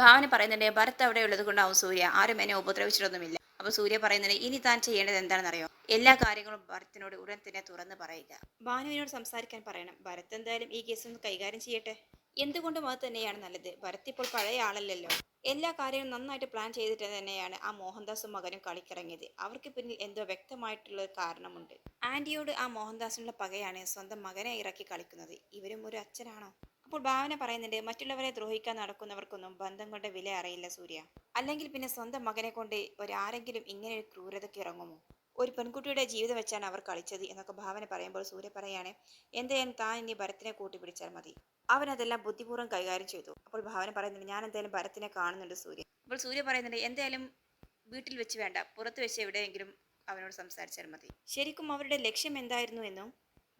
ഭാവന പറയുന്നുണ്ട് ഭരത് അവിടെ ഉള്ളത് കൊണ്ടാവും സൂര്യ. ആരും എന്നെ ഉപദ്രവിച്ചിട്ടൊന്നുമില്ല. അപ്പൊ സൂര്യ പറയുന്നത് ഇനി താൻ ചെയ്യേണ്ടത് എന്താണെന്നറിയോ? എല്ലാ കാര്യങ്ങളും ഭരത്തിനോട് ഉടൻ തന്നെ തുറന്ന് പറയുക. ഭാനുവിനോട് സംസാരിക്കാൻ പറയണം. ഭരത് എന്തായാലും ഈ കേസ് ഒന്ന് കൈകാര്യം ചെയ്യട്ടെ? എന്തുകൊണ്ടും അത് തന്നെയാണ് നല്ലത്. ഭരത് ഇപ്പോൾ പഴയ ആളല്ലല്ലോ. എല്ലാ കാര്യവും നന്നായിട്ട് പ്ലാൻ ചെയ്തിട്ട് തന്നെയാണ് ആ മോഹൻദാസും മകനും കളിക്കിറങ്ങിയത്. അവർക്ക് പിന്നിൽ എന്തോ വ്യക്തമായിട്ടുള്ള കാരണമുണ്ട്. ആന്റിയോട് ആ മോഹൻദാസിനുള്ള പകയാണ് സ്വന്തം മകനെ ഇറക്കി കളിക്കുന്നത്. ഇവരും ഒരു അച്ഛനാണോ? അപ്പോൾ ഭാവന പറയുന്നുണ്ട് മറ്റുള്ളവരെ ദ്രോഹിക്കാൻ നടക്കുന്നവർക്കൊന്നും ബന്ധം കൊണ്ട് വില അറിയില്ല സൂര്യ. അല്ലെങ്കിൽ പിന്നെ സ്വന്തം മകനെ കൊണ്ട് ഒരാരെങ്കിലും ഇങ്ങനെ ഒരു ക്രൂരതയ്ക്ക് ഇറങ്ങുമോ? ഒരു പെൺകുട്ടിയുടെ ജീവിതം വെച്ചാണ് അവർ കളിച്ചത് എന്നൊക്കെ ഭാവന പറയുമ്പോൾ സൂര്യ പറയാണ് എന്തായാലും താൻ ഇനി ഭരത്തിനെ കൂട്ടിപ്പിടിച്ചാൽ മതി. അവൻ അതെല്ലാം ബുദ്ധിപൂർവം കൈകാര്യം ചെയ്തു. അപ്പോൾ ഭാവന പറയുന്നുണ്ട് ഞാൻ എന്തായാലും ഭരത്തിനെ കാണുന്നുണ്ട് സൂര്യ. അപ്പോൾ സൂര്യ പറയുന്നുണ്ട് എന്തായാലും വീട്ടിൽ വെച്ച് വേണ്ട പുറത്ത് വെച്ച് എവിടെയെങ്കിലും അവനോട് സംസാരിച്ചാൽ മതി. ശരിക്കും അവരുടെ ലക്ഷ്യം എന്തായിരുന്നു എന്നും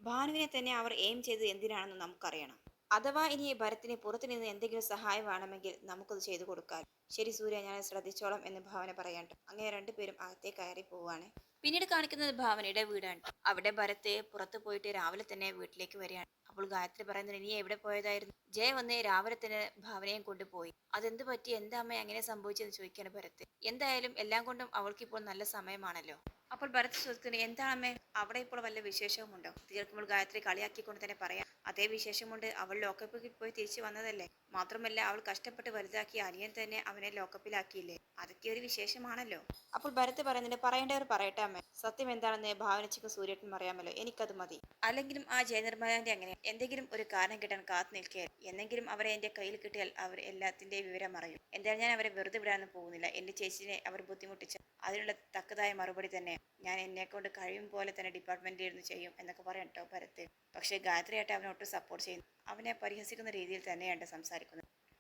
ഭാനുവിനെ തന്നെ അവർ എയിം ചെയ്തത് എന്തിനാണെന്നും നമുക്കറിയണം. അഥവാ ഇനി ഭരത്തിന് പുറത്തു നിന്ന് എന്തെങ്കിലും സഹായം വേണമെങ്കിൽ നമുക്കത് ചെയ്തു കൊടുക്കാം. ശരി സൂര്യ ഞാൻ ശ്രദ്ധിച്ചോളാം എന്ന് ഭാവന പറയണ്ട അങ്ങനെ രണ്ടുപേരും അകത്തെ കയറി പോവാണ്. പിന്നീട് കാണിക്കുന്നത് ഭാവനയുടെ വീടാണ്. അവിടെ ഭരത്ത് പുറത്തു പോയിട്ട് രാവിലെ തന്നെ വീട്ടിലേക്ക് വരികയാണ്. അപ്പോൾ ഗായത്രി പറയുന്നത് ഇനി എവിടെ പോയതായിരുന്നു? ജയ വന്ന് രാവിലെ തന്നെ ഭാവനയും കൊണ്ടുപോയി. അതെന്ത് പറ്റി? എന്താ അമ്മ? അങ്ങനെ സംഭവിച്ചെന്ന് ചോദിക്കാണ് ഭരത്ത്. എന്തായാലും എല്ലാം കൊണ്ടും അവൾക്ക് അവൾക്കിപ്പോൾ നല്ല സമയമാണല്ലോ. അപ്പോൾ ഭരത് ചോദിക്കുന്നത് എന്താണമ്മേ അവിടെ ഇപ്പോൾ വല്ല വിശേഷവും ഉണ്ടോ തീർക്കുമ്പോൾ ഗായത്രി കളിയാക്കിക്കൊണ്ട് തന്നെ പറയാം. അതേ വിശേഷമുണ്ട്. അവൾ ലോക്കപ്പിൽ പോയി തിരിച്ചു വന്നതല്ലേ? മാത്രമല്ല അവൾ കഷ്ടപ്പെട്ട് വലുതാക്കി അനിയൻ തന്നെ അവനെ ലോക്കപ്പിലാക്കിയില്ലേ? അതൊക്കെ ഒരു വിശേഷമാണല്ലോ. അപ്പോൾ ഭരത് പറയുന്നുണ്ട് പറയേണ്ടവർ പറയട്ടെ അമ്മ. സത്യം എന്താണെന്ന് ഭാവനച്ചക്ക് സൂര്യട്ടൻ അറിയാമല്ലോ എനിക്കത് മതി. അല്ലെങ്കിലും ആ ജയനിർമ്മലാന്റെ അങ്ങനെ എന്തെങ്കിലും ഒരു കാരണം കിട്ടാൻ കാത്തു നിൽക്കുക എന്നെങ്കിലും അവരെ എന്റെ കയ്യിൽ കിട്ടിയാൽ അവർ എല്ലാത്തിന്റെയും വിവരം അറിയും. എന്തായാലും ഞാൻ അവരെ വെറുതെ വിടാനൊന്നും പോകുന്നില്ല. എന്റെ ചേച്ചിനെ അവർ ബുദ്ധിമുട്ടിച്ച അതിനുള്ള തക്കതായ മറുപടി തന്നെ ഞാൻ എന്നെ കൊണ്ട് കഴിയും പോലെ തന്നെ ഡിപ്പാർട്ട്മെന്റിൽ ഇരുന്ന് ചെയ്യും എന്നൊക്കെ പറയാം കേട്ടോ ഭരത്. പക്ഷേ ഗായത്രിയായിട്ട് അവനെ ഒട്ടും സപ്പോർട്ട് ചെയ്യുന്നു അവനെ പരിഹസിക്കുന്ന രീതിയിൽ തന്നെയാണ് സംസാരിക്കുന്നത്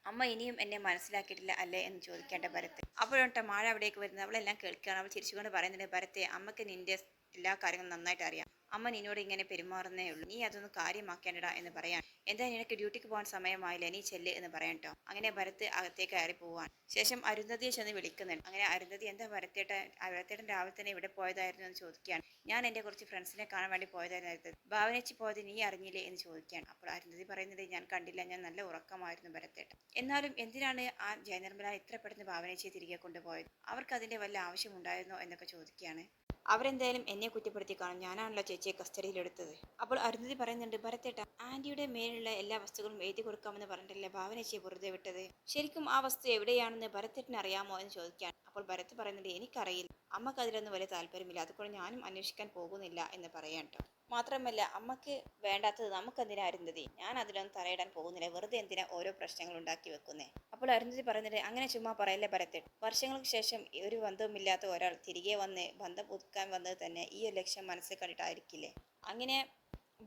അമ്മ ഇനിയും എന്നെ മനസ്സിലാക്കിയിട്ടില്ല അല്ലേ എന്ന് ചോദിക്കേണ്ട ഭരത്ത് അപ്പോഴോട്ടെ മാഴ അവിടേക്ക് വരുന്നത് അവളെല്ലാം കേൾക്കുകയാണ്. അവൾ ചിരിച്ചുകൊണ്ട് പറയുന്നുണ്ട് ഭരത്തെ അമ്മയ്ക്ക് നിന്റെ എല്ലാ കാര്യങ്ങളും നന്നായിട്ട് അറിയാം. അമ്മ നിന്നോട് ഇങ്ങനെ പെരുമാറുന്നേ ഉള്ളൂ. നീ അതൊന്ന് കാര്യമാക്കേണ്ടടാ എന്ന് പറയാൻ. എന്താ നിനക്ക് ഡ്യൂട്ടിക്ക് പോകാൻ സമയമായില്ല? നീ ചെല്ല് എന്ന് പറയാം കേട്ടോ അങ്ങനെ ഭരത്ത് അകത്തേക്ക് കയറി പോവാൻ ശേഷം അരുന്ധതിയെ ചെന്ന് വിളിക്കുന്നുണ്ട്. അങ്ങനെ അരുന്ധതി എന്താ ഭരത്തേട്ട ഭരത്തേട്ടൻ രാവിലെ തന്നെ ഇവിടെ പോയതായിരുന്നു എന്ന് ചോദിക്കുകയാണ്. ഞാൻ എന്റെ കുറച്ച് ഫ്രണ്ട്സിനെ കാണാൻ വേണ്ടി പോയതായിരുന്നു. ഭാവനച്ചി പോയത് നീ അറിഞ്ഞില്ലേ എന്ന് ചോദിക്കുകയാണ്. അപ്പോൾ അരുന്ധതി പറയുന്നത് ഞാൻ കണ്ടില്ല. ഞാൻ നല്ല ഉറക്കമായിരുന്നു ഭരത്തേട്ടൻ എന്നാലും എന്തിനാണ് ആ ജയനിർമ്മല ഇത്ര പെട്ടെന്ന് ഭാവനച്ചിയെ തിരികെ കൊണ്ടുപോയത്? അവർക്ക് അതിന്റെ വല്ല ആവശ്യമുണ്ടായിരുന്നോ എന്നൊക്കെ ചോദിക്കുകയാണ്. അവരെന്തായാലും എന്നെ കുറ്റപ്പെടുത്തി കാണും ഞാനാണല്ലോ ചേച്ചിയെ കസ്റ്റഡിയിലെടുത്തത് അപ്പോൾ അരുന്ധതി പറയുന്നുണ്ട് ഭരത്തേട്ട ആന്റിയുടെ മേലുള്ള എല്ലാ വസ്തുക്കളും എഴുതി കൊടുക്കാമെന്ന് പറഞ്ഞിട്ടല്ലേ ഭാവനേച്ചിയെ വെറുതെ വിട്ടത്? ശരിക്കും ആ വസ്തു എവിടെയാണെന്ന് ഭരത്തേട്ടന് അറിയാമോ എന്ന് ചോദിക്കാൻ. അപ്പോൾ ഭരത് പറയുന്നുണ്ട് എനിക്കറിയില്ല. അമ്മയ്ക്ക് അതിലൊന്നും വലിയ താല്പര്യമില്ല. അതുകൊണ്ട് ഞാനും അന്വേഷിക്കാൻ പോകുന്നില്ല എന്ന് പറയാം മാത്രമല്ല അമ്മയ്ക്ക് വേണ്ടാത്തത് നമുക്കെന്തിനാ അരുന്ധതി? ഞാൻ അതിലൊന്നും തലയിടാൻ പോകുന്നില്ല. വെറുതെ എന്തിനാ ഓരോ പ്രശ്നങ്ങൾ ഉണ്ടാക്കി വെക്കുന്നേ? അപ്പോൾ അരുന്ധതി പറയുന്നത് അങ്ങനെ ചുമ്മാ പറയല്ലേ പരത്തിൽ വർഷങ്ങൾക്ക് ശേഷം ഒരു ബന്ധവുമില്ലാത്ത ഒരാൾ തിരികെ വന്ന് ബന്ധം പുതുക്കാൻ വന്നത് തന്നെ ഈ ഒരു ലക്ഷ്യം മനസ്സിൽ കണ്ടിട്ടായിരിക്കില്ലേ? അങ്ങനെ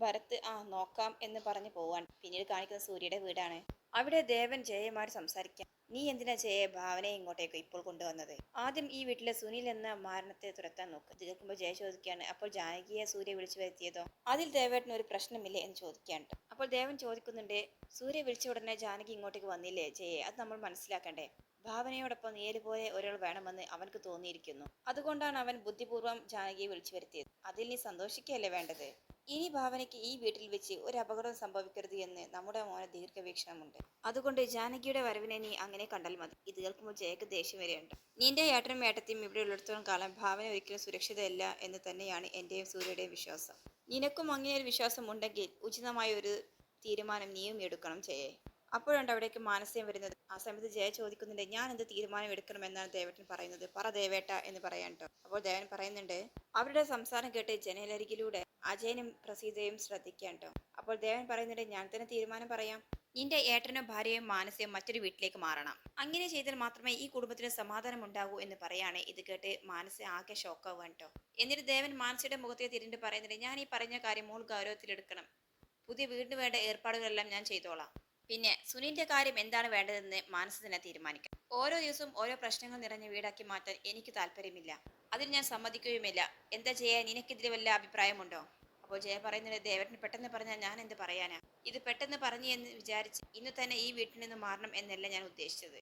ഭരത് ആ നോക്കാം എന്ന് പറഞ്ഞ് പോവാൻ പിന്നീട് കാണിക്കുന്ന സൂര്യയുടെ വീടാണ്. അവിടെ ദേവൻ ജയമാര് സംസാരിക്കാം നീ എന്തിനാ ചെയ്യ ഭാവനയെ ഇങ്ങോട്ടേക്ക് ഇപ്പോൾ കൊണ്ടുവന്നത്? ആദ്യം ഈ വീട്ടിലെ സുനിൽ എന്ന മാരണത്തെ തുരത്താൻ നോക്ക്. തീർക്കുമ്പോൾ ജയ ചോദിക്കുകയാണ് അപ്പോൾ ജാനകിയെ സൂര്യ വിളിച്ചു വരുത്തിയതോ? അതിൽ ദേവേട്ടന് ഒരു പ്രശ്നമില്ലേ? എന്ന് ചോദിക്കുകയാണ്. അപ്പോൾ ദേവൻ ചോദിക്കുന്നുണ്ട് സൂര്യ വിളിച്ച ഉടനെ ജാനകി ഇങ്ങോട്ടേക്ക് വന്നില്ലേ? ജയെ അത് നമ്മൾ മനസ്സിലാക്കണ്ടേ. ഭാവനയോടൊപ്പം നേരുപോലെ ഒരാൾ വേണമെന്ന് അവൻക്ക് തോന്നിയിരിക്കുന്നു. അതുകൊണ്ടാണ് അവൻ ബുദ്ധിപൂർവം ജാനകിയെ വിളിച്ചു വരുത്തിയത്. അതിൽ നീ സന്തോഷിക്കുകയല്ലേ വേണ്ടത്? ഇനി ഭാവനയ്ക്ക് ഈ വീട്ടിൽ വെച്ച് ഒരു അപകടം സംഭവിക്കരുത് എന്ന് നമ്മുടെ മോനെ ദീർഘവീക്ഷണമുണ്ട്. അതുകൊണ്ട് ജാനകിയുടെ വരവിനെ നീ അങ്ങനെ കണ്ടാൽ മതി. ഇത് കേൾക്കുമ്പോൾ ജയക്ക് ദേഷ്യം വരെയുണ്ട്. നിന്റെ ഏട്ടനും ഏട്ടത്തെയും ഇവിടെ ഉള്ളിടത്തോളം കാലം ഭാവന ഒരിക്കലും സുരക്ഷിതയല്ല എന്ന് തന്നെയാണ് എന്റെയും സൂര്യയുടെയും വിശ്വാസം. നിനക്കും അങ്ങനെ ഒരു വിശ്വാസം ഉണ്ടെങ്കിൽ ഉചിതമായ ഒരു തീരുമാനം നീയും എടുക്കണം ജയെ. അപ്പോഴുണ്ട് അവിടേക്ക് മാനസ്യം വരുന്നത്. ആ സമയത്ത് ജയ ചോദിക്കുന്നുണ്ട് ഞാൻ എന്ത് തീരുമാനം എടുക്കണമെന്നാണ് ദേവേട്ടൻ പറയുന്നത്? പറ ദേവേട്ട എന്ന് പറയാൻ കേട്ടോ അപ്പോൾ ദേവൻ പറയുന്നുണ്ട് അവരുടെ സംസാരം കേട്ട് ജനലരികിലൂടെ അജയനും പ്രസീതയും ശ്രദ്ധിക്കാം കേട്ടോ അപ്പോൾ ദേവൻ പറയുന്നുണ്ട് ഞാൻ തന്നെ തീരുമാനം പറയാം. നിന്റെ ഏട്ടനും ഭാര്യയും മാനസയും മറ്റൊരു വീട്ടിലേക്ക് മാറണം. അങ്ങനെ ചെയ്താൽ മാത്രമേ ഈ കുടുംബത്തിന് സമാധാനം ഉണ്ടാകൂ എന്ന് പറയാണ്. ഇത് കേട്ട് മാനസ ആകെ ഷോക്കാവാൻ കേട്ടോ എന്നിട്ട് ദേവൻ മാനസയുടെ മുഖത്തെ തിരിഞ്ഞിട്ട് പറയുന്നുണ്ട് ഞാൻ ഈ പറഞ്ഞ കാര്യം മോൾ ഗൗരവത്തിലെടുക്കണം. പുതിയ വീടിന് വേണ്ട ഏർപ്പാടുകളെല്ലാം ഞാൻ ചെയ്തോളാം. പിന്നെ സുനിലിന്റെ കാര്യം എന്താണ് വേണ്ടതെന്ന് മാനസ തന്നെ തീരുമാനിക്കാം ഓരോ ദിവസവും ഓരോ പ്രശ്നങ്ങൾ നിറഞ്ഞ വീടാക്കി മാറ്റാൻ എനിക്ക് താല്പര്യമില്ല. അതിൽ ഞാൻ സമ്മതിക്കുകയുമില്ല. എന്താ ചെയ്യാൻ നിനക്കെതിരെ വല്ല അഭിപ്രായമുണ്ടോ? അപ്പോൾ ജയ പറയുന്നത് ദേവന് പെട്ടെന്ന് പറഞ്ഞാൽ ഞാൻ എന്ത് പറയാനാ? ഇത് പെട്ടെന്ന് പറഞ്ഞു എന്ന് വിചാരിച്ച് ഇന്ന് തന്നെ ഈ വീട്ടിൽ നിന്ന് മാറണം എന്നല്ല ഞാൻ ഉദ്ദേശിച്ചത്.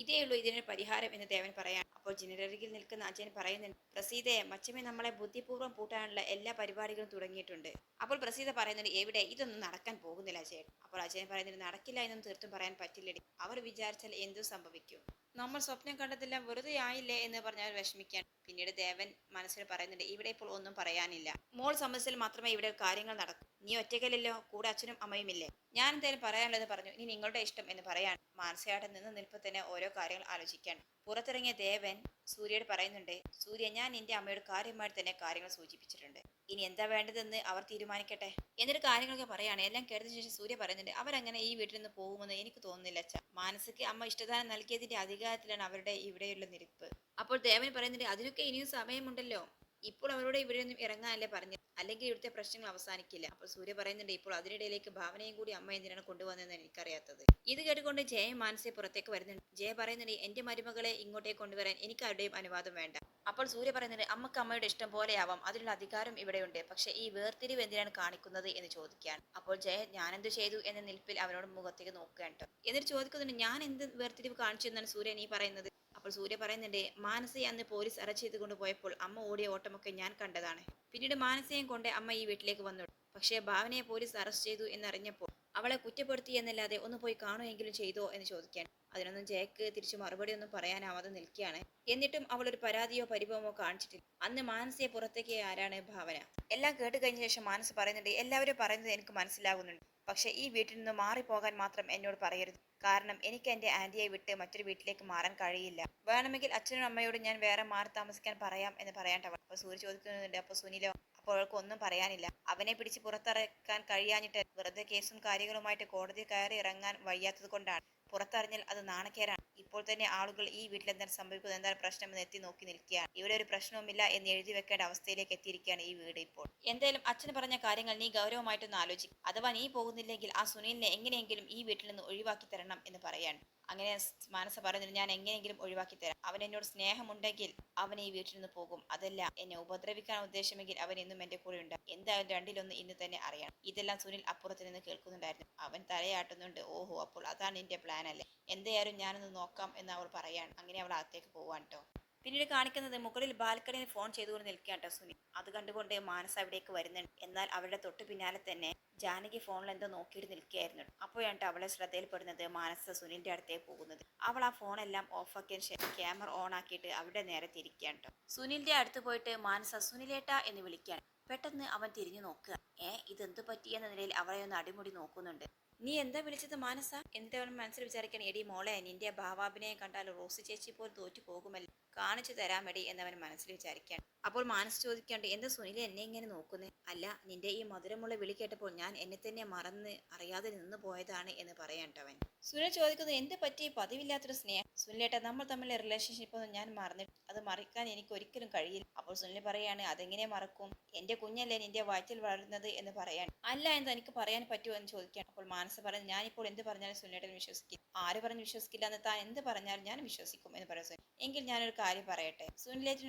ഇതേ ഉള്ളൂ ഇതിനൊരു പരിഹാരം എന്ന് ദേവൻ പറയാൻ അപ്പോൾ ജിനരരികിൽ നിൽക്കുന്ന അജയൻ പറയുന്നുണ്ട് പ്രസീതയെ മച്ചമ്മ നമ്മളെ ബുദ്ധിപൂർവം പൂട്ടാനുള്ള എല്ലാ പരിപാടികളും തുടങ്ങിയിട്ടുണ്ട്. അപ്പോൾ പ്രസീത പറയുന്നുണ്ട് എവിടെ? ഇതൊന്നും നടക്കാൻ പോകുന്നില്ല അജയൻ. അപ്പോൾ അജയൻ പറയുന്നുണ്ട് നടക്കില്ല എന്നൊന്നും തീർത്തും പറയാൻ പറ്റില്ലടി. അവർ വിചാരിച്ചാൽ എന്തും സംഭവിക്കും. നമ്മൾ സ്വപ്നം കണ്ടതെല്ലാം വെറുതെ ആയില്ലേ? എന്ന് പറഞ്ഞ് അവർ വിഷമിക്കാൻ പിന്നീട് ദേവൻ മനസ്സിൽ പറയുന്നുണ്ട് ഇവിടെ ഇപ്പോൾ ഒന്നും പറയാനില്ല. മോൾ സംബന്ധിച്ചാൽ മാത്രമേ ഇവിടെ കാര്യങ്ങൾ നടക്കൂ നീ ഒറ്റയ്ക്കല്ലല്ലോ കൂടെ അച്ഛനും അമ്മയും ഇല്ലേ? ഞാൻ എന്തായാലും പറയാനുള്ളത് പറഞ്ഞു ഇനി നിങ്ങളുടെ ഇഷ്ടം എന്ന് പറയാൻ മാനസികമായിട്ട് നിന്ന് നിൽപ്പ് തന്നെ ഓരോ കാര്യങ്ങൾ ആലോചിക്കാൻ. പുറത്തിറങ്ങിയ ദേവൻ സൂര്യയോട് പറയുന്നുണ്ട് സൂര്യ ഞാൻ എന്റെ അമ്മയോട് കാര്യമായിട്ട് തന്നെ കാര്യങ്ങൾ സൂചിപ്പിച്ചിട്ടുണ്ട്. ഇനി എന്താ വേണ്ടതെന്ന് അവർ തീരുമാനിക്കട്ടെ? എന്നിട്ട് കാര്യങ്ങളൊക്കെ പറയാണ്. എല്ലാം കേട്ടതിന് ശേഷം സൂര്യ പറയുന്നുണ്ട് അവരങ്ങനെ ഈ വീട്ടിൽ നിന്ന് പോകുമെന്ന് എനിക്ക് തോന്നുന്നില്ല അച്ഛ. മാനസിക്ക് അമ്മ ഇഷ്ടദാനം നൽകിയതിന്റെ അധികാരത്തിലാണ് അവരുടെ ഇവിടെയുള്ള നിരിപ്പ്. അപ്പോൾ ദേവൻ പറയുന്നുണ്ട് അതിനൊക്കെ ഇനിയും സമയമുണ്ടല്ലോ. ഇപ്പോൾ അവരോട് ഒന്നും ഇറങ്ങാനല്ലേ പറഞ്ഞു അല്ലെങ്കിൽ ഇവിടുത്തെ പ്രശ്നങ്ങൾ അവസാനിക്കില്ല. അപ്പോൾ സൂര്യ പറയുന്നുണ്ട് ഇപ്പോൾ അതിനിടയിലേക്ക് ഭാവനയും കൂടി അമ്മ എന്തിനാണ് കൊണ്ടുവന്നതെന്ന് എനിക്കറിയാത്തത്. ഇത് കേട്ടുകൊണ്ട് ജയ മാനസി പുറത്തേക്ക് വരുന്നുണ്ട്. ജയ പറയുന്നുണ്ട് എന്റെ മരുമകളെ ഇങ്ങോട്ടേക്ക് കൊണ്ടുവരാൻ എനിക്ക് ആരുടെയും അനുവാദം വേണ്ട. അപ്പോൾ സൂര്യ പറയുന്നുണ്ട് അമ്മയ്ക്ക് അമ്മയുടെ ഇഷ്ടം പോലെയാവാം അതിനുള്ള അധികാരം ഇവിടെയുണ്ട്. പക്ഷെ ഈ വേർതിരിവ് എന്തിനാണ് കാണിക്കുന്നത് എന്ന് ചോദിക്കുകയാണ്. അപ്പോൾ ജയ ഞാൻ ഞാനെന്ത് ചെയ്തു? എന്ന നിൽപ്പിൽ അവനോട് മുഖത്തേക്ക് നോക്കുകയാണ് എന്നിട്ട് ചോദിക്കുന്നുണ്ട് ഞാൻ എന്ത് വേർതിരിവ് കാണിച്ചു എന്നാണ് സൂര്യ നീ പറയുന്നത്? അപ്പോൾ സൂര്യ പറയുന്നുണ്ട് മാനസയെ അന്ന് പോലീസ് അറസ്റ്റ് ചെയ്ത് കൊണ്ടുപോയപ്പോൾ അമ്മ ഓടിയ ഓട്ടമൊക്കെ ഞാൻ കണ്ടതാണ്. പിന്നീട് മാനസയും കൊണ്ട് അമ്മ ഈ വീട്ടിലേക്ക് വന്നു. പക്ഷേ ഭാവനയെ പോലീസ് അറസ്റ്റ് ചെയ്തു എന്നറിഞ്ഞപ്പോൾ അവളെ കുറ്റപ്പെടുത്തി എന്നല്ലാതെ ഒന്ന് പോയി കാണുമെങ്കിലും ചെയ്തോ എന്ന് ചോദിക്കാൻ. അതിനൊന്നും ജയക്ക് തിരിച്ചു മറുപടി ഒന്നും പറയാനാവാതെ നിൽക്കുകയാണ്. എന്നിട്ടും അവൾ ഒരു പരാതിയോ പരിഭവമോ കാണിച്ചിട്ടില്ല. അന്ന് മാനസിയെ പുറത്തേക്ക് ആരാണ് ഭാവന? എല്ലാം കേട്ട് കഴിഞ്ഞ ശേഷം മാനസ് പറയുന്നുണ്ട് എല്ലാവരും പറയുന്നത് എനിക്ക് മനസ്സിലാകുന്നുണ്ട്. പക്ഷെ ഈ വീട്ടിൽ നിന്ന് മാറിപ്പോകാൻ മാത്രം എന്നോട് പറയരുത്. കാരണം എനിക്ക് എന്റെ ആന്റിയെ വിട്ട് മറ്റൊരു വീട്ടിലേക്ക് മാറാൻ കഴിയില്ല. വേണമെങ്കിൽ അച്ഛനും അമ്മയോടും ഞാൻ വേറെ മാറി താമസിക്കാൻ പറയാം എന്ന് പറയാൻ അപ്പൊ സൂര്യ ചോദിക്കുന്നുണ്ട്. അപ്പൊ സുനിലോ അപ്പോൾ അവൾക്ക് ഒന്നും പറയാനില്ല. അവനെ പിടിച്ച് പുറത്തിറക്കാൻ കഴിയാഞ്ഞിട്ട് വെറുതെ കേസും കാര്യങ്ങളുമായിട്ട് കോടതി കയറി ഇറങ്ങാൻ വയ്യാത്തത് കൊണ്ടാണ്. പുറത്തറിഞ്ഞാൽ അത് നാണക്കേരാണ് ഇപ്പോൾ തന്നെ ആളുകൾ ഈ വീട്ടിൽ എന്താണ് സംഭവിക്കുന്നത്? എന്താണ് പ്രശ്നം എന്ന് എത്തി നോക്കി നിൽക്കുകയാണ്. ഇവിടെ ഒരു പ്രശ്നവുമില്ല എന്ന് എഴുതി വെക്കേണ്ട അവസ്ഥയിലേക്ക് എത്തിയിരിക്കുകയാണ് ഈ വീട് ഇപ്പോൾ. എന്തായാലും അച്ഛൻ പറഞ്ഞ കാര്യങ്ങൾ നീ ഗൗരവമായിട്ടൊന്ന് ആലോചിക്കും. അഥവാ നീ പോകുന്നില്ലെങ്കിൽ ആ സുനിലിനെ എങ്ങനെയെങ്കിലും ഈ വീട്ടിൽ നിന്ന് ഒഴിവാക്കി തരണം എന്ന് പറയാണ്. അങ്ങനെ മാനസ പറയുന്നത് ഞാൻ എങ്ങനെയെങ്കിലും ഒഴിവാക്കി തരാം. അവൻ എന്നോട് സ്നേഹമുണ്ടെങ്കിൽ അവൻ ഈ വീട്ടിൽ നിന്ന് പോകും. അതല്ല എന്നെ ഉപദ്രവിക്കാൻ ഉദ്ദേശമെങ്കിൽ അവൻ ഇന്നും എന്റെ കൂടെ ഉണ്ട്. എന്തായാലും രണ്ടിലൊന്ന് ഇന്ന് തന്നെ അറിയാം ഇതെല്ലാം സുനിൽ അപ്പുറത്ത് നിന്ന് കേൾക്കുന്നുണ്ടായിരുന്നു. അവൻ തലയാട്ടുന്നുണ്ട് ഓഹോ അപ്പോൾ അതാണ് എന്റെ പ്ലാൻ അല്ലേ? എന്തായാലും ഞാനൊന്ന് നോക്കാം എന്ന് അവൾ പറയാണ്. അങ്ങനെ അവൾ അകത്തേക്ക് പോവാൻ കേട്ടോ പിന്നീട് കാണിക്കുന്നത് മുകളിൽ ബാൽക്കണിയിൽ ഫോൺ ചെയ്തുകൊണ്ട് നിൽക്കുകയാണ് സുനി. അത് കണ്ടുകൊണ്ട് മാനസ അവിടേക്ക് വരുന്നുണ്ട്. എന്നാൽ അവരുടെ തൊട്ടു പിന്നാലെ തന്നെ ജാനകി ഫോണിൽ എന്തോ നോക്കിയിട്ട് നിൽക്കുകയായിരുന്നു. അപ്പോഴാണ് അവളെ ശ്രദ്ധയിൽപ്പെടുന്നത് മാനസ സുനിലിന്റെ അടുത്തേക്ക് പോകുന്നത്. അവൾ ആ ഫോണെല്ലാം ഓഫാക്കിയതിന് ശേഷം ക്യാമറ ഓൺ ആക്കിയിട്ട് അവിടെ നേരെ തിരിക്കുകയാണ് സുനിലിന്റെ അടുത്ത് പോയിട്ട് മാനസ സുനിലേട്ട എന്ന് വിളിക്കുകയാണ്. പെട്ടെന്ന് അവൻ തിരിഞ്ഞു നോക്കുക. ഏ ഇതെന്ത് പറ്റിയെന്ന നിലയിൽ അവളെ ഒന്ന് അടിമുടി നോക്കുന്നുണ്ട്. നീ എന്താ വിളിച്ചത് മാനസ? എന്നിട്ട് അവൻ മനസ്സിൽ വിചാരിക്കണം എടി മോളെ നിന്റെ ഭാവാഭിനയം കണ്ടാൽ റോസ് ചേച്ചി പോലും തോറ്റു പോകുമല്ലോ. കാണിച്ചു തരാൻ മടി എന്നവൻ മനസ്സിൽ വിചാരിക്കാൻ അപ്പോൾ മാനസ് ചോദിക്കാണ്ട് എന്താ സുനിൽ എന്നെ ഇങ്ങനെ നോക്കുന്നേ? അല്ല നിന്റെ ഈ മധുരമുള്ള വിളി കേട്ടപ്പോൾ ഞാൻ എന്നെ തന്നെ മറന്ന് അറിയാതെ നിന്ന് പോയതാണ് എന്ന് പറയണ്ടവൻ സുനിൽ ചോദിക്കുന്നത് എന്ത് പറ്റി? പതിവില്ലാത്തൊരു സ്നേഹം? സുനിലേട്ട നമ്മൾ തമ്മിലെ റിലേഷൻഷിപ്പ് ഒന്നും ഞാൻ മറന്നിട്ട് അത് മറിക്കാൻ എനിക്ക് ഒരിക്കലും കഴിയില്ല. അപ്പോൾ സുനിൽ പറയാണ് അതെങ്ങനെ മറക്കും? എന്റെ കുഞ്ഞല്ലേ നിന്റെ വയറ്റിൽ വളരുന്നത്? എന്ന് പറയാൻ അല്ല എന്ന് എനിക്ക് പറയാൻ പറ്റുമോ? എന്ന് ചോദിക്കാൻ അപ്പോൾ മാനസ് പറഞ്ഞു ഞാനിപ്പോൾ എന്ത് പറഞ്ഞാലും സുനിലേട്ടൻ വിശ്വസിക്കും ആര് പറഞ്ഞ് വിശ്വസിക്കില്ല എന്ന് താൻ എന്ത് പറഞ്ഞാലും ഞാൻ വിശ്വസിക്കും എന്ന് പറയുന്നു എങ്കിൽ ഞാനൊരു കാര്യം പറയട്ടെ.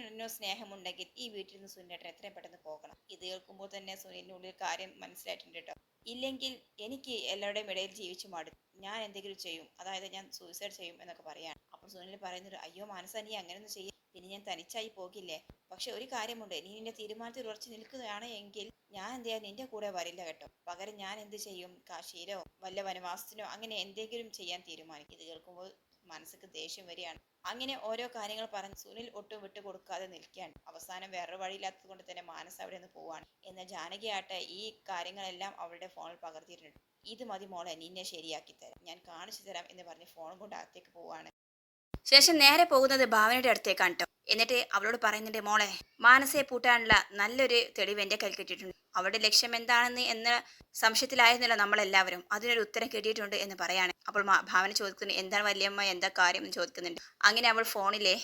എന്നോ സ്നേഹമുണ്ടെങ്കിൽ ഈ വീട്ടിൽ നിന്ന് സുനിലേട്ടൻ എത്രയും പെട്ടെന്ന് പോകണം. ഇത് കേൾക്കുമ്പോൾ തന്നെ സുനിലിന്റെ ഉള്ളിൽ കാര്യം മനസ്സിലായിട്ടുണ്ട് കേട്ടോ. ഇല്ലെങ്കിൽ എനിക്ക് എല്ലാവരുടെയും ഇടയിൽ ജീവിച്ചു മാടും. ഞാൻ എന്തെങ്കിലും ചെയ്യും. അതായത് ഞാൻ സൂയിസൈഡ് ചെയ്യും എന്നൊക്കെ പറയാണ്. അപ്പോൾ സുനിൽ പറയുന്നത് അയ്യോ മനസ്സ നീ അങ്ങനെയൊന്നും ചെയ്യും. പിന്നെ ഞാൻ തനിച്ചായി പോകില്ലേ? പക്ഷെ ഒരു കാര്യമുണ്ട്. നീ നിന്റെ തീരുമാനത്തിൽ ഉറച്ചു നിൽക്കുകയാണ് എങ്കിൽ ഞാൻ എന്ത് ചെയ്യാൻ നിന്റെ കൂടെ വരില്ല കേട്ടോ. പകരം ഞാൻ എന്ത് ചെയ്യും? കാശീരോ വല്ല വനവാസത്തിനോ അങ്ങനെ എന്തെങ്കിലും ചെയ്യാൻ തീരുമാനിക്കും. ഇത് കേൾക്കുമ്പോൾ മനസ്സിക്ക് ദേഷ്യം വരികയാണ്. അങ്ങനെ ഓരോ കാര്യങ്ങൾ പറഞ്ഞ് സുനിൽ ഒട്ടും വിട്ടു കൊടുക്കാതെ നിൽക്കുകയാണ്. അവസാനം വേറൊരു വഴിയില്ലാത്തത് കൊണ്ട് തന്നെ മാനസ് അവിടെ നിന്ന് പോവാണ്. എന്നാൽ ജാനകി ആട്ടെ ഈ കാര്യങ്ങളെല്ലാം അവളുടെ ഫോണിൽ പകർത്തിയിട്ടുണ്ട്. ഇത് മതി മോളെ നിന്നെ ശരിയാക്കി തരാം. ഞാൻ കാണിച്ചു തരാം എന്ന് പറഞ്ഞ് ഫോൺ കൊണ്ട് അകത്തേക്ക് പോവാണ്. ശേഷം നേരെ പോകുന്നത് ഭാവനയുടെ അടുത്തേക്കാണ് കേട്ടോ എന്നിട്ട് അവളോട് പറയുന്നുണ്ട് മോളെ മാനസയെ പൂട്ടാനുള്ള നല്ലൊരു തെളിവ് എന്റെ കയ്യിൽ കിട്ടിയിട്ടുണ്ട്. അവളുടെ ലക്ഷ്യം എന്താണെന്ന് എന്ന സംശയത്തിലായിരുന്നില്ല നമ്മളെല്ലാവരും. അതിനൊരു ഉത്തരം കിട്ടിയിട്ടുണ്ട് എന്ന് പറയാണ്. അപ്പോൾ ഭാവന ചോദിക്കുന്നു എന്താണ് വല്യമ്മ? എന്താ കാര്യം? എന്ന് ചോദിക്കുന്നുണ്ട്. അങ്ങനെ അവൾ ഫോണിലെ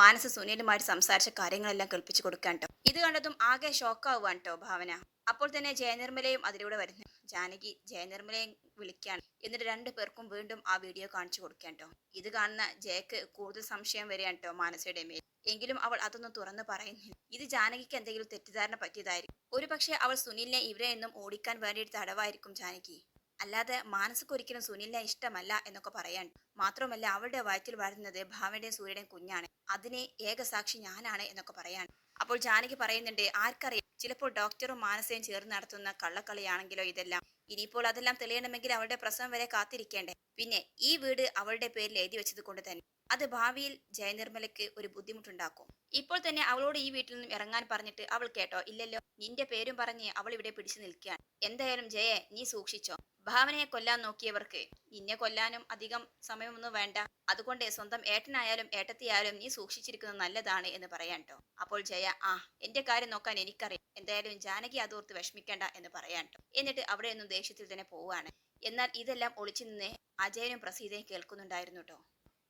മാനസ സുനിലുമായിട്ട് സംസാരിച്ച കാര്യങ്ങളെല്ലാം കേൾപ്പിച്ചു കൊടുക്കാൻ കേട്ടോ ഇത് കണ്ടതും ആകെ ഷോക്കാവുകയാണ് കേട്ടോ ഭാവന. അപ്പോൾ തന്നെ ജയനിർമ്മലയും അതിലൂടെ വരുന്നു. ജാനകി ജയനിർമ്മലയും വിളിക്കുകയാണ് എന്നിട്ട് രണ്ടു പേർക്കും വീണ്ടും ആ വീഡിയോ കാണിച്ചു കൊടുക്കാൻ കേട്ടോ ഇത് കാണുന്ന ജയക്ക് കൂടുതൽ സംശയം വരികയാണ് കേട്ടോ മാനസയുടെ മേൽ. എങ്കിലും അവൾ അതൊന്നും തുറന്നു പറയുന്നില്ല. ഇത് ജാനകിക്ക് എന്തെങ്കിലും തെറ്റിദ്ധാരണ പറ്റിയതായിരിക്കും. ഒരു പക്ഷേ അവൾ സുനിലിനെ ഇവിടെ നിന്നും ഓടിക്കാൻ വേണ്ടിയിട്ട് തടവായിരിക്കും ജാനകി. അല്ലാതെ മാനസിക ഒരിക്കലും സുനിലിനെ ഇഷ്ടമല്ല എന്നൊക്കെ പറയാൻ. മാത്രമല്ല അവളുടെ വയറ്റിൽ വളരുന്നത് ഭാവയുടെയും സൂര്യയുടെയും കുഞ്ഞാണ്. അതിനെ ഏകസാക്ഷി ഞാനാണ് എന്നൊക്കെ പറയാൻ. അപ്പോൾ ജാനകി പറയുന്നുണ്ട് ആർക്കറിയാം ചിലപ്പോൾ ഡോക്ടറും മാനസയും ചേർന്ന് നടത്തുന്ന കള്ളക്കളിയാണെങ്കിലോ ഇതെല്ലാം. ഇനിയിപ്പോൾ അതെല്ലാം തെളിയണമെങ്കിൽ അവളുടെ പ്രസവം വരെ കാത്തിരിക്കേണ്ടേ. പിന്നെ ഈ വീട് അവളുടെ പേരിൽ എഴുതി വെച്ചത് കൊണ്ട് തന്നെ. അത് ഭാവിയിൽ ജയനിർമ്മലയ്ക്ക് ഒരു ബുദ്ധിമുട്ടുണ്ടാക്കും. ഇപ്പോൾ തന്നെ അവളോട് ഈ വീട്ടിൽ നിന്നും ഇറങ്ങാൻ പറഞ്ഞിട്ട് അവൾ കേട്ടോ ഇല്ലല്ലോ നിന്റെ പേരും പറഞ്ഞ് അവൾ ഇവിടെ പിടിച്ചു നിൽക്കുകയാണ്. എന്തായാലും ജയെ നീ സൂക്ഷിച്ചോ. ഭാവനയെ കൊല്ലാൻ നോക്കിയവർക്ക് നിന്നെ കൊല്ലാനും അധികം സമയമൊന്നും വേണ്ട. അതുകൊണ്ട് സ്വന്തം ഏട്ടനായാലും ഏട്ടത്തിയായാലും നീ സൂക്ഷിച്ചിരിക്കുന്നത് നല്ലതാണ് എന്ന് പറയാട്ടോ അപ്പോൾ ജയ ആ എന്റെ കാര്യം നോക്കാൻ എനിക്കറിയാം. എന്തായാലും ജാനകി അതോർത്ത് വിഷമിക്കേണ്ട എന്ന് പറയാട്ടോ എന്നിട്ട് അവിടെ നിന്നും ദേഷ്യത്തിൽ തന്നെ പോവാണ് എന്നാൽ ഇതെല്ലാം ഒളിച്ചു നിന്ന് അജയനും പ്രസീതയും കേൾക്കുന്നുണ്ടായിരുന്നു കേട്ടോ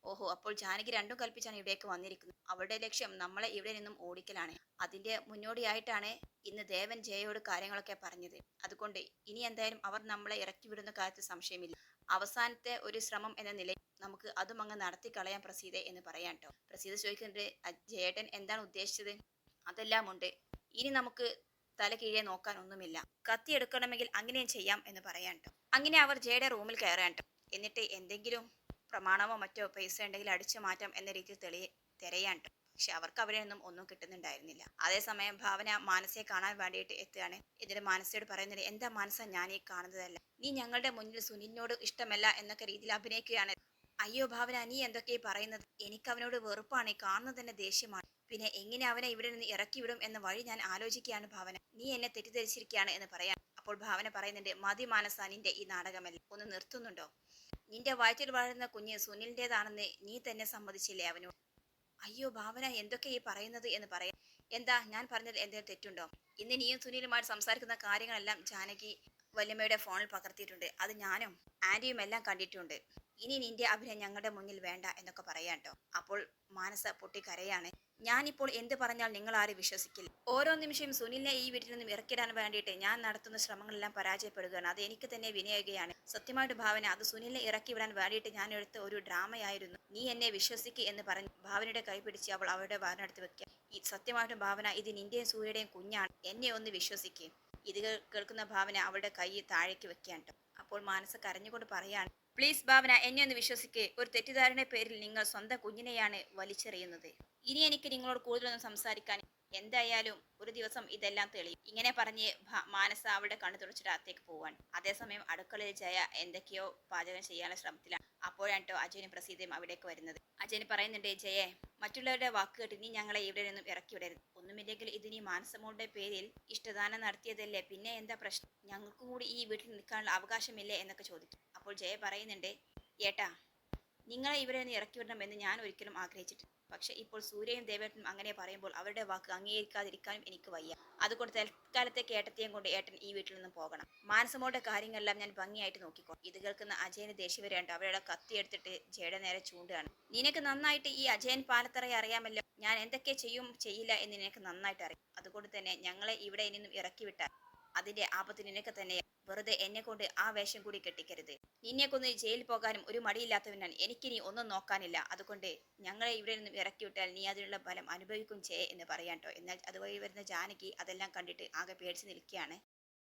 ഓഹോ അപ്പോൾ ജാനകി രണ്ടും കൽപ്പിച്ചാണ് ഇവിടേക്ക് വന്നിരിക്കുന്നത്. അവളുടെ ലക്ഷ്യം നമ്മളെ ഇവിടെ നിന്നും ഓടിക്കലാണ്. അതിന്റെ മുന്നോടിയായിട്ടാണ് ഇന്ന് ദേവൻ ജയയോട് കാര്യങ്ങളൊക്കെ പറഞ്ഞത്. അതുകൊണ്ട് ഇനി എന്തായാലും അവർ നമ്മളെ ഇറക്കി വിടുന്ന കാര്യത്തിൽ സംശയമില്ല. അവസാനത്തെ ഒരു ശ്രമം എന്ന നിലയിൽ നമുക്ക് അതും അങ്ങ് നടത്തി കളയാൻ പ്രസീത എന്ന് പറയാം കേട്ടോ. പ്രസീത ചോദിക്കുന്നുണ്ട് "അ- ജയേട്ടൻ എന്താണ് ഉദ്ദേശിച്ചത്? അതെല്ലാം ഉണ്ട്. ഇനി നമുക്ക് തല കീഴെ നോക്കാൻ ഒന്നുമില്ല. കത്തി എടുക്കണമെങ്കിൽ അങ്ങനെയും ചെയ്യാം എന്ന് പറയാം കേട്ടോ. അങ്ങനെ അവർ ജയയുടെ റൂമിൽ കയറാൻ കേട്ടോ. എന്നിട്ട് എന്തെങ്കിലും പ്രമാണമോ മറ്റോ പൈസ ഉണ്ടെങ്കിൽ അടിച്ചു മാറ്റാം എന്ന രീതിയിൽ തെളി തിരയാൻ പക്ഷെ അവർക്ക് അവിടെ നിന്നും ഒന്നും കിട്ടുന്നുണ്ടായിരുന്നില്ല. അതേസമയം ഭാവന മാനസയെ കാണാൻ വേണ്ടിയിട്ട് എത്തുകയാണ്. എന്നിട്ട് മാനസയോട് പറയുന്നത് എന്താ മാനസ ഞാൻ ഈ കാണുന്നതല്ല. നീ ഞങ്ങളുടെ മുന്നിൽ സുനിലിനോട് ഇഷ്ടമല്ല എന്നൊക്കെ രീതിയിൽ അഭിനയിക്കുകയാണ്. അയ്യോ ഭാവന നീ എന്തൊക്കെ ഈ പറയുന്നത്? എനിക്ക് അവനോട് വെറുപ്പാണ്. കാണുന്നത് തന്നെ ദേഷ്യമാണ്. പിന്നെ എങ്ങനെ അവനെ ഇവിടെ നിന്ന് ഇറക്കി വിടും എന്ന വഴി ഞാൻ ആലോചിക്കുകയാണ് ഭാവന. നീ എന്നെ തെറ്റിദ്ധരിച്ചിരിക്കുകയാണ് എന്ന് പറയാം അപ്പോൾ ഭാവന പറയുന്നുണ്ട് മതി മാനസ നിന്റെ ഈ നാടകമല്ല ഒന്ന് നിർത്തുന്നുണ്ടോ? നിന്റെ വയറ്റിൽ വളരുന്ന കുഞ്ഞ് സുനിലിന്റെതാണെന്ന് നീ തന്നെ സമ്മതിച്ചില്ലേ അവനോട്? അയ്യോ ഭാവന എന്തൊക്കെ ഈ പറയുന്നത് എന്ന് പറയാം. എന്താ ഞാൻ പറഞ്ഞതിൽ എന്തെങ്കിലും തെറ്റുണ്ടോ? ഇന്ന് നീയും സുനിലുമായിട്ട് സംസാരിക്കുന്ന കാര്യങ്ങളെല്ലാം ജാനകി വല്യമ്മയുടെ ഫോണിൽ പകർത്തിയിട്ടുണ്ട്. അത് ഞാനും ആന്റിയും എല്ലാം കണ്ടിട്ടുണ്ട്. ഇനി നിന്റെ അഭിനയം ഞങ്ങളുടെ മുന്നിൽ വേണ്ട എന്നൊക്കെ പറയാം അപ്പോൾ മാനസ പൊട്ടി കരയാണ് ഞാനിപ്പോൾ എന്ത് പറഞ്ഞാൽ നിങ്ങൾ ആരും വിശ്വസിക്കില്ല. ഓരോ നിമിഷവും സുനിലിനെ ഈ വീട്ടിൽ നിന്നും ഇറക്കിടാൻ വേണ്ടിയിട്ട് ഞാൻ നടത്തുന്ന ശ്രമങ്ങളെല്ലാം പരാജയപ്പെടുകയാണ്. അത് എനിക്ക് തന്നെ വിനയുകയാണ്. സത്യമായിട്ട് ഭാവന അത് സുനിലിനെ ഇറക്കി വിടാൻ വേണ്ടിയിട്ട് ഞാൻ എടുത്ത ഒരു ഡ്രാമയായിരുന്നു. നീ എന്നെ വിശ്വസിക്കുക എന്ന് പറഞ്ഞ് ഭാവനയുടെ കൈ പിടിച്ച് അവൾ അവരുടെ വാഹനടുത്ത് വെക്കുക ഈ സത്യമായിട്ടും ഭാവന ഇത് നിന്റെയും സൂര്യയുടെയും കുഞ്ഞാണ്. എന്നെ ഒന്ന് വിശ്വസിക്കുക ഇത് കേൾക്കുന്ന ഭാവന അവളുടെ കൈ താഴേക്ക് വെക്കുകയാണ് അപ്പോൾ മാനസ കരഞ്ഞുകൊണ്ട് പറയാണ് പ്ലീസ് ഭാവന എന്നെ ഒന്ന് വിശ്വസിക്ക്. ഒരു തെറ്റിദ്ധാരണ പേരിൽ നിങ്ങൾ സ്വന്തം കുഞ്ഞിനെയാണ് വലിച്ചെറിയുന്നത്. ഇനി എനിക്ക് നിങ്ങളോട് കൂടുതലൊന്നും സംസാരിക്കാൻ എന്തായാലും ഒരു ദിവസം ഇതെല്ലാം തെളിയും. ഇങ്ങനെ പറഞ്ഞ് മാനസ അവളുടെ കണ്ണു തുറച്ചിട്ട് പോവാൻ അതേസമയം അടുക്കളയിൽ ജയ എന്തൊക്കെയോ പാചകം ചെയ്യാനുള്ള ശ്രമത്തിലാണ്. അപ്പോഴാണ് കേട്ടോ അജയനും പ്രസീതയും അവിടേക്ക് വരുന്നത്. അജയന് പറയുന്നുണ്ട് ജയെ മറ്റുള്ളവരുടെ വാക്ക് കേട്ട് നീ ഞങ്ങളെ ഇവിടെ നിന്നും ഇറക്കി വിടരുത്. ഒന്നുമില്ലെങ്കിൽ ഇതിനി മാനസമോളുടെ പേരിൽ ഇഷ്ടദാനം നടത്തിയതല്ലേ? പിന്നെ എന്താ പ്രശ്നം? ഞങ്ങൾക്കും കൂടി ഈ വീട്ടിൽ നിൽക്കാനുള്ള അവകാശമില്ലേ? എന്നൊക്കെ ചോദിക്കും അപ്പോൾ ജയ പറയുന്നുണ്ട് ഏട്ടാ നിങ്ങളെ ഇവിടെ നിന്ന് ഇറക്കി വിടണമെന്ന് ഞാൻ ഒരിക്കലും ആഗ്രഹിച്ചിട്ടില്ല. പക്ഷെ ഇപ്പോൾ സൂര്യയും ദേവേട്ടനും അങ്ങനെ പറയുമ്പോൾ അവരുടെ വാക്ക് അംഗീകരിക്കാതിരിക്കാനും എനിക്ക് വയ്യ. അതുകൊണ്ട് തൽക്കാലത്തെ കേട്ടത്തെയും കൊണ്ട് ഏട്ടൻ ഈ വീട്ടിൽ നിന്നും പോകണം. മാനസമോടെ കാര്യങ്ങളെല്ലാം ഞാൻ ഭംഗിയായിട്ട് നോക്കിക്കോ. ഇത് കേൾക്കുന്ന അജയന് ദേഷ്യം വരേണ്ട. അവരുടെ കത്തി എടുത്തിട്ട് ജയുടെ നേരെ ചൂണ്ടാണ് നിനക്ക് നന്നായിട്ട് ഈ അജയൻ പാലത്തറയെ അറിയാമല്ലോ. ഞാൻ എന്തൊക്കെ ചെയ്യും ചെയ്യില്ല എന്ന് നിനക്ക് നന്നായിട്ട് അറിയാം. അതുകൊണ്ട് തന്നെ ഞങ്ങളെ ഇവിടെ നിന്നും ഇറക്കി വിട്ടാൽ അതിന്റെ ആപത്ത് നിനക്ക് തന്നെ വെറുതെ എന്നെ കൊണ്ട് ആ വേഷം കൂടി കെട്ടിക്കരുത്. നിന്നെ കൊന്ന് ജയിലിൽ പോകാനും ഒരു മടിയില്ലാത്തവനാണ്. എനിക്കിനി ഒന്നും നോക്കാനില്ല. അതുകൊണ്ട് ഞങ്ങളെ ഇവിടെ നിന്നും ഇറക്കി വിട്ടാൽ നീ അതിനുള്ള ഫലം അനുഭവിക്കും ചേ എന്ന് പറയാട്ടോ എന്നാൽ അതുവഴി വരുന്ന ജാനകി അതെല്ലാം കണ്ടിട്ട് ആകെ പേടിച്ച് നിൽക്കുകയാണ്.